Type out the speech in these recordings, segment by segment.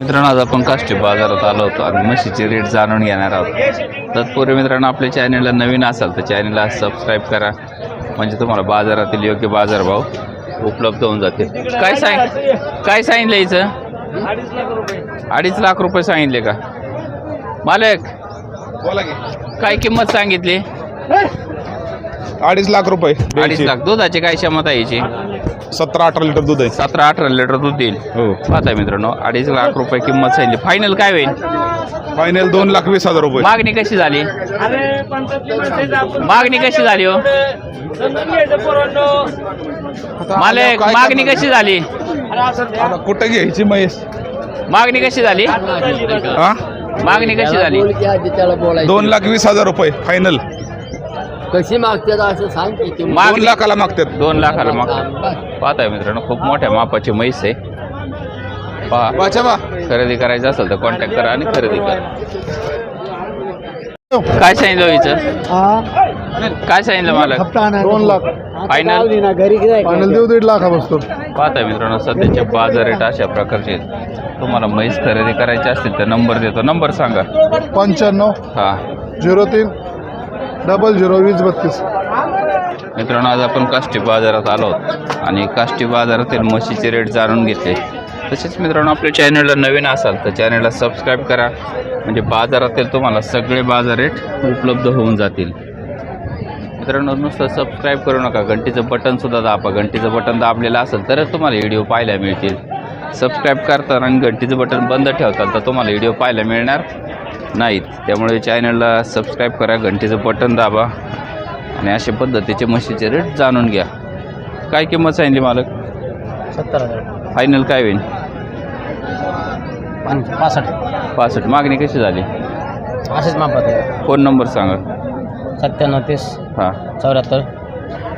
मित्रांनो आज आपण काष्टी बाजारात आलो होतो. आणि म्हशीचे रेट जाणून घेणार आहोत. तत्पूर्वी मित्रांनो आपल्या चॅनलला नवीन असाल तर चॅनलला सबस्क्राईब करा. म्हणजे तुम्हाला बाजारातील योग्य बाजारभाव उपलब्ध होऊन जातील. काय सांग काय सांगितलं हिचं? अडीच लाख रुपये अडीच लाख रुपये सांगितले का. मालक काय किंमत सांगितली? अडीच लाख रुपये अडीच लाख. दुधाची काय क्षमता आहे याची? सतरा अठरा लिटर दूध आहे. सतरा अठरा लिटर दूध देईल. हो. पाहता मित्रांनो अडीच लाख रुपये किंमत सांगितली. फायनल काय होईल? फायनल दोन लाख वीस हजार रुपये. मागणी कशी झाली? मागणी कशी झाली हो? मालक काय मागणी? कशी झाली? कुठं घ्यायची महेश मागणी कशी झाली? हा? मागणी कशी झाली? दोन लाख वीस हजार रुपये फायनल कशी मागतात असं सांग की ते दोन मागणी लाखाला मागतात. दोन लाखाला माग. पाहताय मित्रांनो खूप मोठ्या मापाची म्हैस आहे. पहा. वाचा बा. खरेदी करायचं असेल तर कॉन्टॅक्ट करा आणि खरेदी करा. काय सांगितलं हो हिचं? काय सांगितलं मला दोन लाख. फायनल घरी फायनल देऊ दीड लाखा बसतो पाहताय मित्रांनो सध्याचे बाजार रेट अशा प्रकारचे आहेत. तुम्हाला म्हैस खरेदी करायची असतील तर नंबर देतो. नंबर सांगा. पंच्याण्णव. हा. झिरो तीन. डबल झिरो वीस बत्तीस. मित्रांनो आज आपण काष्टी बाजारात आलो आहोत. आणि काष्टी बाजारातील म्हशीचे रेट जाणून घेतले. तसेच मित्रांनो आपल्या चॅनलला नवीन असाल तर चॅनलला सबस्क्राईब करा. म्हणजे बाजारातील तुम्हाला सगळे बाजार रेट उपलब्ध होऊन जातील. मित्रांनो नुसतं सबस्क्राईब करू नका. घंटीचं बटनसुद्धा दाबा. घंटीचं बटन दाबलेलं असेल तरच तुम्हाला व्हिडिओ पाहायला मिळतील. सबस्क्राईब करताना आणि घंटीचं बटन बंद ठेवताल तर तुम्हाला व्हिडिओ पाहायला मिळणार. नाहीत. त्यामुळे चॅनलला सबस्क्राईब करा घंटीचं बटन दाबा आणि अशा पद्धतीचे म्हशीचे रेट जाणून घ्या. काय किंमत सांगितली मालक? सत्तर हजार. फायनल काय होईल? पासष्ट. पासष्ट. मागणी कशी झाली? असेच मापात फोन नंबर सांगा. सत्त्याण्णव तीस. हां. चौऱ्याहत्तर.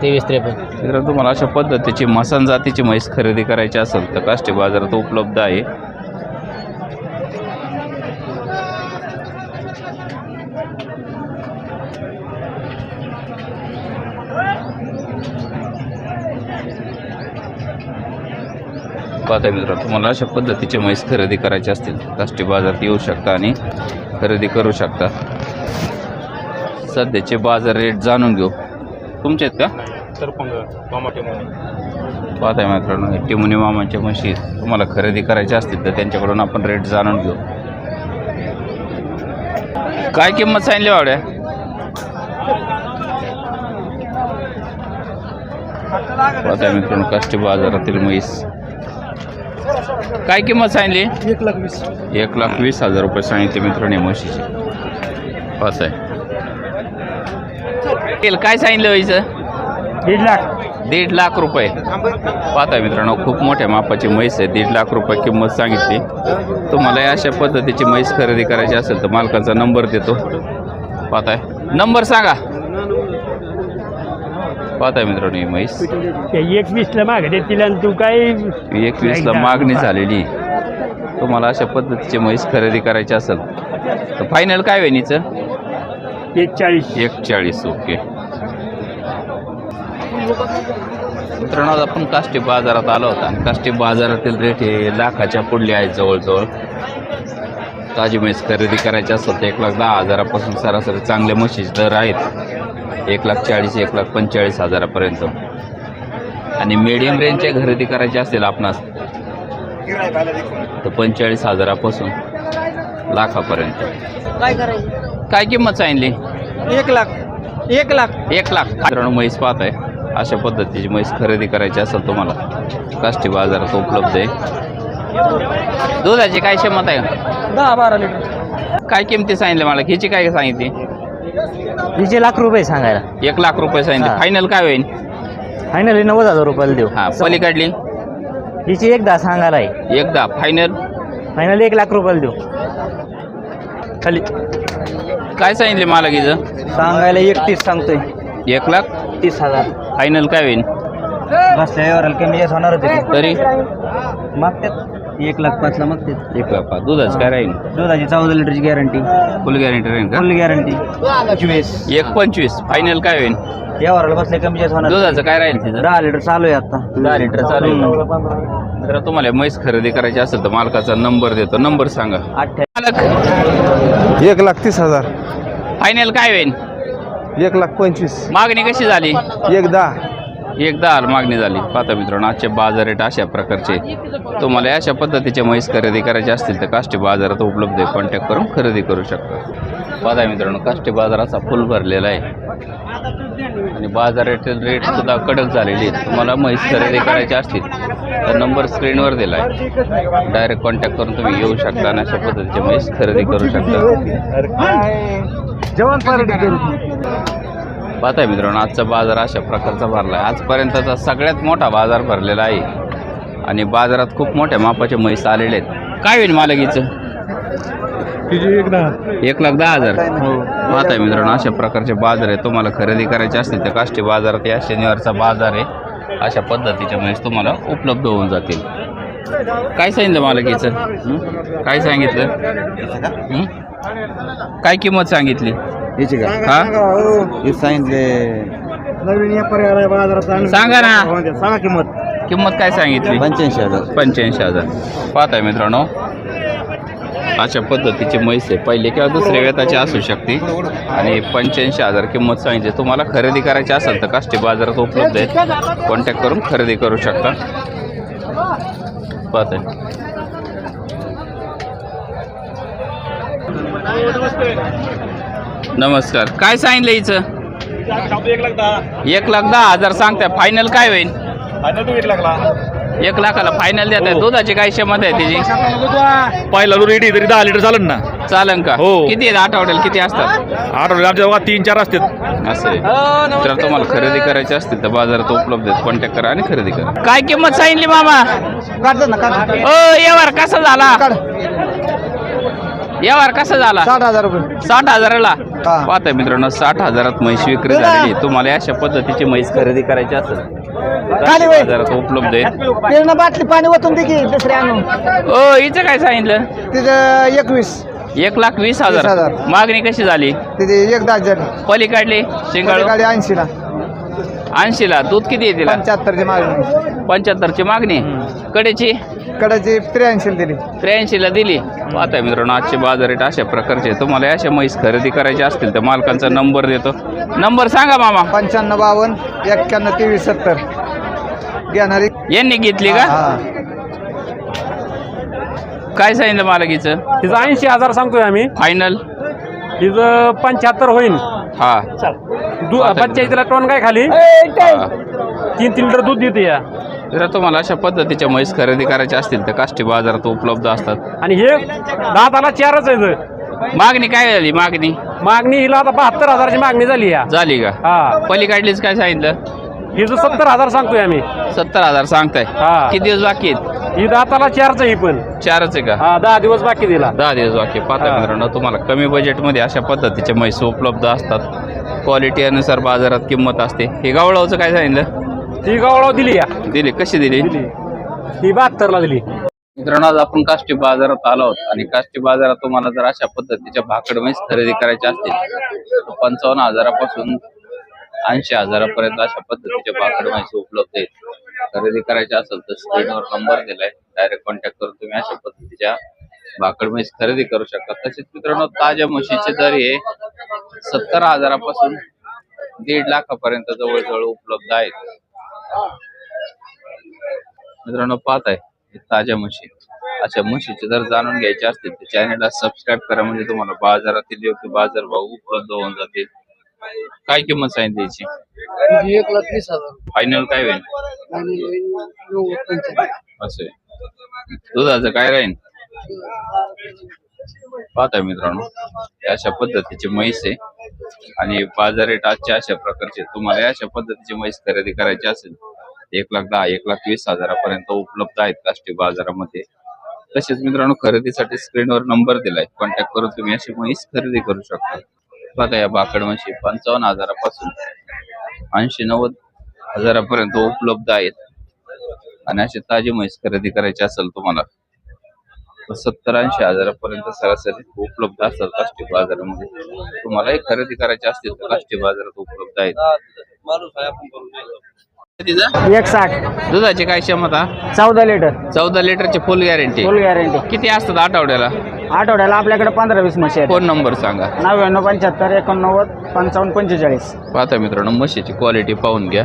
तेवीस त्रेपन्न. मित्रांनो तुम्हाला अशा पद्धतीची मसान जातीची म्हैस खरेदी करायची असेल तर काष्टी बाजारात उपलब्ध आहे. पाहता मित्रांनो तुम्हाला अशा पद्धतीचे म्हैस खरेदी करायचे असतील काष्टी बाजारात येऊ शकता आणि खरेदी करू शकता. सध्याचे बाजार रेट जाणून घेऊ. तुमचे आहेत का? पाहताय मित्रांनो हे टिमुनी मामांच्या म्हशी तुम्हाला खरेदी करायच्या असतील तर त्यांच्याकडून आपण रेट जाणून घेऊ. काय किंमत सांगली वाड्या पाहताय मित्रांनो काष्टी बाजारातील म्हैस. काय किंमत सांगली एक लाख वीस. एक लाख वीस हजार रुपये सांगितले मित्रांनो म्हशीचे. पाहताय तेल काय सांगितलं व्हायचं दीड लाख. दीड लाख रुपये. पाहताय मित्रांनो खूप मोठ्या मापाची म्हैस आहे. दीड लाख रुपये किंमत सांगितली. तुम्हाला या अशा पद्धतीची म्हैस खरेदी करायची असेल तर मालकाचा नंबर देतो. पाहताय. नंबर सांगा. पाहताय मित्रांनो ही म्हैस. एक वीसला माग देतील आणि तू काय एकवीसला मागणी झालेली. तुम्हाला अशा पद्धतीची म्हैस खरेदी करायची असेल तर फायनल काय होईल हिचं? एक चाळीस एक चाळीस ओके. मित्रांनो आज आपण काष्टी बाजारात आलो होता आणि काष्टी बाजारातील रेट हे लाखाच्या पुढले आहेत जवळजवळ. ताजी म्हैस खरेदी करायची असेल तर एक लाख दहा हजारापासून सरासरी चांगल्या म्हशीचे दर आहेत. एक लाख चाळीस एक लाख पंचेचाळीस हजारापर्यंत. आणि मीडियम रेंजच्या खरेदी करायची असेल आपणास तर पंचेचाळीस हजारापासून लाखापर्यंत. काय करायचं? काय किंमत सांगितली? एक लाख. एक लाख. एक लाख. मित्रांनो म्हैस पाहत आहे अशा पद्धतीची म्हैस खरेदी करायची असेल तुम्हाला. काष्टी बाजारात उपलब्ध आहे. दुधाची काय क्षमत आहे? दहा बारा लिटर. काय किमती सांगितल्या मला? हिची काय सांगितली? हिचे लाख रुपये सांगायला. एक लाख रुपये सांगितले. हा. फायनल काय होईल? फायनली नव्वद हजार रुपयाला देऊ. हा पलीकडली? हिची एक दहा सांगायला आहे. एकदा फायनल फायनल एक लाख रुपयाला देऊ. खाली. काय सांगितले मला हिचं सांगायला एकतीस सांगतोय. एक लाख? तीस हजार. फायनल काय होईल? बसल्या व्यवहाराला कमी जास्त होणार होते. तरी? मागतात एक लाख पाचला मागतात. एक लाख पाच. दुधाच काय राहील? दुधाची चौदा लिटरची गॅरंटी फुल गॅरंटी राहील का? फुल गॅरंटी पंचवीस एक पंचवीस. फायनल काय होईल? व्यवहाराला बसल्या कमी जास्त होणार. दुधाचं काय राहील दहा लिटर चालू आहे आता. दहा लिटर चालू आहे. का? जर तुम्हाला म्हैस खरेदी करायची असेल तर मालकाचा नंबर देतो. नंबर सांगा. मालक एक लाख तीस हजार. फायनल काय होईल? एक लाख पंचवीस. मागणी कशी झाली? एक दहा. एकदा हाल मागणी झाली. पाहता मित्रांनो आजचे बाजार रेट अशा प्रकारचे. तुम्हाला अशा पद्धतीचे म्हैस खरेदी करायचे असतील तर काष्टी बाजारात उपलब्ध आहे. कॉन्टॅक्ट करून खरेदी करू शकता. पाहता मित्रांनो काष्टी बाजाराचा फुल भरलेला आहे. आणि बाजार रेट सुद्धा कडक झालेली आहेत. तुम्हाला म्हैस खरेदी करायची असतील तर नंबर स्क्रीनवर दिला आहे. डायरेक्ट कॉन्टॅक्ट करून तुम्ही येऊ शकता आणि अशा पद्धतीचे म्हैस खरेदी करू शकता. पाहताय मित्रांनो आजचा बाजार अशा प्रकारचा भरला आहे आजपर्यंतचा सगळ्यात मोठा बाजार भरलेला आहे. आणि बाजारात खूप मोठ्या मापाचे म्हैस आलेले आहेत. काय होईल मालकीचं? एक लाख दहा हजार. पाहताय मित्रांनो अशा प्रकारचे बाजार आहे. तुम्हाला खरेदी करायचे असतील तर काष्टी बाजारात या शनिवारचा बाजार आहे. अशा पद्धतीच्या म्हैस तुम्हाला उपलब्ध होऊन जातील. काय सांगितलं मालकीचं? काय सांगितलं? काय किंमत सांगितली? याची का? हा? हे. सांगितले. नवीन व्यापारी बाजारात सांगा ना. सांगा किंमत. किंमत काय सांगितली? पंच्याऐंशी हजार. पंच्याऐंशी हजार. पाहताय मित्रांनो. अशा पद्धतीची म्हैस आहे. पहिले किंवा दुसऱ्या वेताची असू शकते. आणि पंच्याऐंशी हजार किंमत सांगितली. तुम्हाला खरेदी करायची असेल तर काष्टी बाजारात उपलब्ध आहेत. कॉन्टॅक्ट करून खरेदी करू शकता. पाहताय. नमस्कार. काय सांगितलं हिचं? एक लाख दहा हजार सांगताय. फायनल काय होईल? एक लाखाला. फायनल देत आहे दुधाची काय क्षमता आहे त्याची पहिला दूध रेडी तरी दहा लिटर चालेल ना. चालन का? हो. किती आहेत आठवड्याला? किती असतात? आठवड्यात आमच्या गावात तीन चार असतात. असं आहे. तर तुम्हाला खरेदी करायची असतील तर बाजारात उपलब्ध आहेत. कॉन्टॅक्ट करा आणि खरेदी करा. काय किंमत सांगितली मामा? ओ व्यवहार कसा झाला? व्यवहार कसा झाला? साठ हजार रुपये. साठ हजाराला? हा. पाहताय मित्रांनो साठ हजारात म्हैस विक्री झालेली. आहे. तुम्हाला अशा पद्धतीची म्हैस खरेदी करायची असेल तर खाली वळ. बाजारात उपलब्ध आहे. पेरणं बाटली पाणी ओतून दे की दुसरे आणून. ओ हिचं काय सांगितलं? तिथं एकवीस. एक लाख वीस वीस हजार. हजार. मागणी कशी झाली? तिथे एक दहा झाली पलीकडली शिंगाळू? गाडी ऐंशीला. ऐंशीला. दूध किती आहे तिला? पंच्याहत्तरची मागणी. पंच्याहत्तरची मागणी? कडेची? कडाची त्र्याऐंशीला दिली. त्र्याऐंशीला दिली. पाहताय मित्रांनो आजचे बाजार रेट अशा प्रकारचे. आहे. तुम्हाला अशा म्हैस खरेदी करायची असतील तर मालकांचा नंबर देतो. नंबर सांगा मामा. पंच्याण्णव बावन्न एक्क्याण्णव तेवीस सत्तर. घेणारी. यांनी घेतली का. काय सांगितलं मालकीचं? तिचं ऐंशी हजार सांगतोय आम्ही. फायनल तिचं पंच्याहत्तर होईल हा. दू पंच्याऐंशीला टोन काय खाली? हा. तीन तीन लिटर दूध देते या. जर तुम्हाला अशा पद्धतीच्या म्हैस खरेदी करायच्या असतील तर काष्टी बाजारात उपलब्ध असतात. आणि हे दाताला चारच आहे. मागणी काय झाली? मागणी? मागणी हिला आता बहात्तर हजाराची मागणी झाली या. झाली का? हा. पलीकडलीच काय सांगितलं? हिचं सत्तर हजार सांगतोय आम्ही. सत्तर हजार सांगताय. हा. किती दिवस बाकी आहेत? ही दाताला चारच आहे ही पण. चारच आहे का? हा दहा दिवस बाकी दिला. दहा दिवस बाकी पाहता हा. मित्रांनो तुम्हाला कमी बजेटमध्ये अशा पद्धतीचे म्हैस उपलब्ध असतात. क्वालिटी अनुसार बाजारात किंमत असते. हे गावळावचं काय सांगितलं? ती गावळाव दिली या. दिली. कशी दिली? दिली. ही बहात्तरला दिली. मित्रांनो आज आपण काष्टी बाजारात आलो आहोत आणि काष्टी बाजारात तुम्हाला जर अशा पद्धतीच्या भाकड म्हैस खरेदी करायची असतील तर पंचावन्न हजारापासून ऐंशी हजारापर्यंत अशा पद्धतीच्या भाकड म्हैस उपलब्ध आहेत. खरेदी करायची असेल तर स्क्रीनवर नंबर दिलाय. डायरेक्ट कॉन्टॅक्ट करून तुम्ही अशा पद्धतीच्या भाकड म्हैस खरेदी करू शकता. तसेच मित्रांनो ताज्या म्हशीचे दर हे सत्तर हजारापासून दीड लाखापर्यंत जवळजवळ उपलब्ध आहेत. मित्रांनो पाहत आहे ताज्या म्हशी. अशा म्हशीचे जर जाणून घ्यायचे असतील तर चॅनलला सबस्क्राईब करा. म्हणजे तुम्हाला बाजारातील योग्य बाजार भाव उपलब्ध होऊन जातील. काय किंमत सांगितली याची? एक लाख वीस हजार. फायनल काय होईल? असं. दुधाचं काय राहील पाहता मित्रांनो अशा पद्धतीचे म्हैस आहे. आणि बाजार रेट आजच्या अशा प्रकारचे. तुम्हाला अशा पद्धतीची म्हैस खरेदी करायची असेल एक लाख दहा एक लाख वीस हजारापर्यंत उपलब्ध आहेत काष्टी बाजारामध्ये. तसेच मित्रांनो खरेदीसाठी स्क्रीनवर नंबर दिलाय. कॉन्टॅक्ट करून तुम्ही अशी म्हैस खरेदी करू शकता. बघा या बाकड म्हशी पंचावन्न हजारापासून ऐंशी नव्वद हजारापर्यंत उपलब्ध आहेत. आणि अशी ताजी म्हैस खरेदी करायची असेल तुम्हाला सत्तर ऐंशी हजारापर्यंत सरासरी उपलब्ध असतात काष्टी बाजारामध्ये. तुम्हालाही खरेदी करायची असतील तर काष्टी बाजारात उपलब्ध आहेत. एक साठ दुधाची काय क्षमता? चौदा लिटर. चौदा लिटरची फुल गॅरंटी फुल गॅरंटी किती असतात आठवड्याला? आठवड्याला आपल्याकडे पंधरा वीस म्हशी फोन नंबर सांगा. नव्याण्णव पंच्याहत्तर एकोणनव्वद पंचावन्न पंचेचाळीस. पाहता मित्रांनो म्हशीची क्वालिटी पाहून घ्या.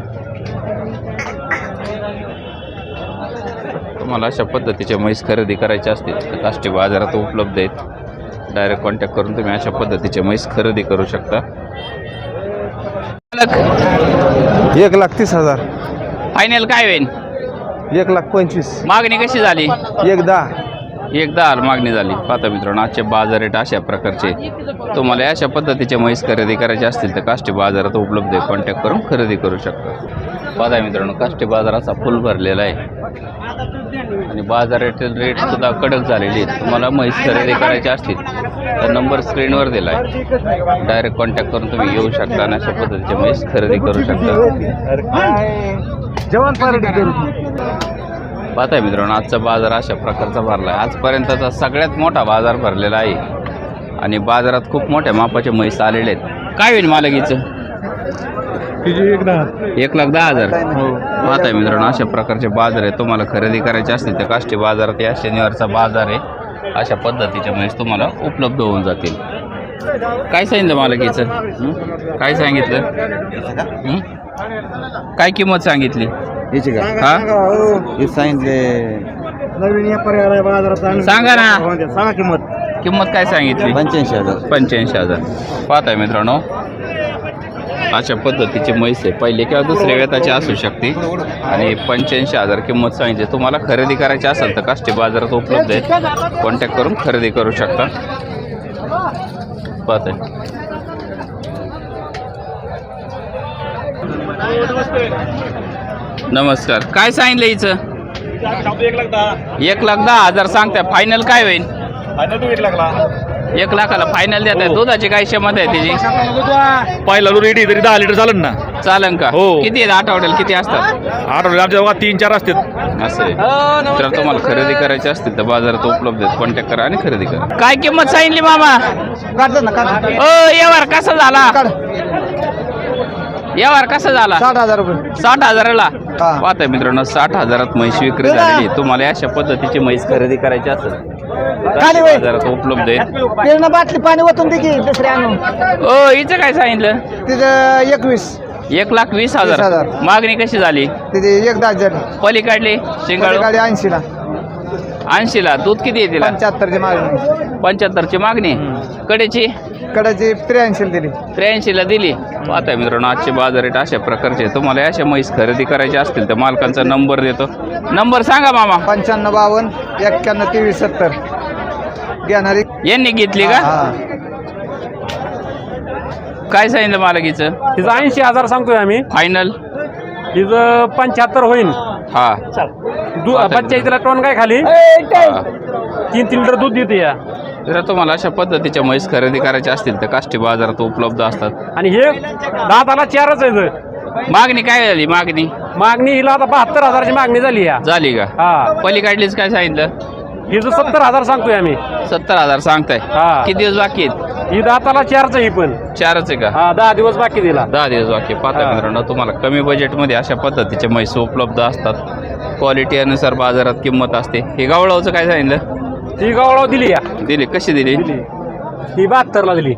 तुम्हाला अशा पद्धतीचे म्हैस खरेदी करायचे असतील तर काष्टी बाजारात उपलब्ध आहेत. डायरेक्ट कॉन्टॅक्ट करून तुम्ही अशा पद्धतीचे म्हैस खरेदी करू शकता. एक लाख तीस हजार. फायनल काय होईल? एक लाख पंचवीस. मागणी कशी झाली? एक दहा. एकदा मागणी झाली. पाहता मित्रांनो आजचे बाजार रेट अशा प्रकारचे तुम्हाला अशा पद्धतीचे म्हैस खरेदी करायचे असतील तर काष्टी बाजारात उपलब्ध आहे. कॉन्टॅक्ट करून खरेदी करू शकता. पाहता मित्रांनो काष्टी बाजाराचा फुल भरलेला आहे. आणि बाजारातील रेट सुद्धा कडक झालेली आहेत. तुम्हाला म्हैस खरेदी करायचे असतील तर नंबर स्क्रीनवर दिला आहे डायरेक्ट कॉन्टॅक्ट करून तुम्ही येऊ शकता आणि अशा पद्धतीचे म्हैस खरेदी करू शकता. पाहताय मित्रांनो आजचा बाजार अशा प्रकारचा भरला आहे आजपर्यंतचा सगळ्यात मोठा बाजार भरलेला आहे. आणि बाजारात खूप मोठ्या मापाचे म्हैस आलेले आहेत. काय होईल मालकीचं? एक लाख दहा हजार. पाहताय मित्रांनो अशा प्रकारचे बाजार आहे तुम्हाला खरेदी करायचे असतील तर काष्टी बाजारात या शनिवारचा बाजार आहे. अशा पद्धतीचे म्हैस तुम्हाला उपलब्ध होऊन जातील. काय सांगितलं मालकीचं? हं? काय सांगितलं? हं? काय किंमत सांगितली? हा? हे सांगितले. सांगा ना. सांगा किंमत. किंमत काय सांगितली? पंच्याऐंशी हजार. पंच्याऐंशी हजार. पाहताय मित्रांनो अशा पद्धतीचे म्हैस आहे. पहिले किंवा दुसऱ्या वेताची असू शकते. आणि पंच्याऐंशी हजार किंमत सांगितली. तुम्हाला खरेदी करायची असेल तर काष्टी बाजारात उपलब्ध आहे. कॉन्टॅक्ट करून खरेदी करू शकता. पाहताय. नमस्कार. काय सांगितलं हिचं? एक लाख दहा. हजार सांगताय. फायनल काय होईल? एक लाखाला फायनल देत आहे. दुधाची काय क्षमता आहे त्याची पहिला दूध रेडी तरी दहा लिटर चालन ना. चालन का? हो. किती आहेत? आठवड्याला किती असतात? आठवड्याला आमच्या गावात तीन चार असतात. असं आहे. तर तुम्हाला खरेदी करायची असतील तर बाजारात उपलब्ध आहेत. कॉन्टॅक्ट करा आणि खरेदी करा. काय किंमत सांगितली मामा? काढतो ना काढ ओ व्यवहार कसा झाला? व्यवहार कसा झाला? साठ हजार रुपये. साठ हजाराला? हा. पाहताय मित्रांनो साठ हजारात म्हैस विक्री झालेली आहे. तुम्हाला अशा पद्धतीची म्हैस खरेदी करायची असेल तर खाली वळ. बाजारात उपलब्ध आहे. पेरणं बाटली पाणी ओतून दे की दुसरे आणून. ओ हिचं काय सांगितलं? तिथं एकवीस. एक लाख वीस वीस हजार. हजार. मागणी कशी झाली? तिथे एक दहा झाली पलीकडली शिंगाळू? गाडी ऐंशीला. ऐंशीला. दूध किती आहे तिला? पंच्याहत्तरची मागणी. पंच्याहत्तरची मागणी? कडेची? कडाची त्र्याऐंशीला दिली. त्र्याऐंशीला दिली. पाहताय मित्रांनो आजचे बाजार रेट अशा प्रकारचे आहे. तुम्हाला अशा म्हैस खरेदी करायची असतील तर मालकांचा नंबर देतो. नंबर सांगा मामा. पंच्याण्णव बावन्न एक्क्याण्णव तेवीस सत्तर. घेणारी. यांनी घेतली का? हा. काय सांगितलं मालकीचं? तिचं ऐंशी हजार सांगतोय आम्ही. फायनल तिचं पंच्याहत्तर होईल हा. दू पंच्याऐंशीला टोन काय खाली? हा. तीन तीन लिटर दूध देते या. जर तुम्हाला अशा पद्धतीच्या म्हैस खरेदी करायच्या असतील तर काष्टी बाजारात उपलब्ध असतात. आणि हे दाताला चारच आहे. मागणी काय झाली? मागणी? मागणी हिला आता बहात्तर हजाराची मागणी झाली या. झाली का? हा. पलीकडलीच काय सांगितलं? हिचं सत्तर हजार सांगतोय आम्ही. सत्तर हजार सांगताय. हा. किती दिवस बाकी आहेत? ही दाताला चारच आहे ही पण. चारच आहे का? हा दहा दिवस बाकी दिला. दहा दिवस बाकी पाहता हा. मित्रांनो तुम्हाला कमी बजेटमध्ये अशा पद्धतीचे म्हैस उपलब्ध असतात. क्वालिटी अनुसार बाजारात किंमत असते. हे गावळावचं काय सांगितलं? ती गावळाव दिली या. दिली. कशी दिली. ही बहात्तरला दिली.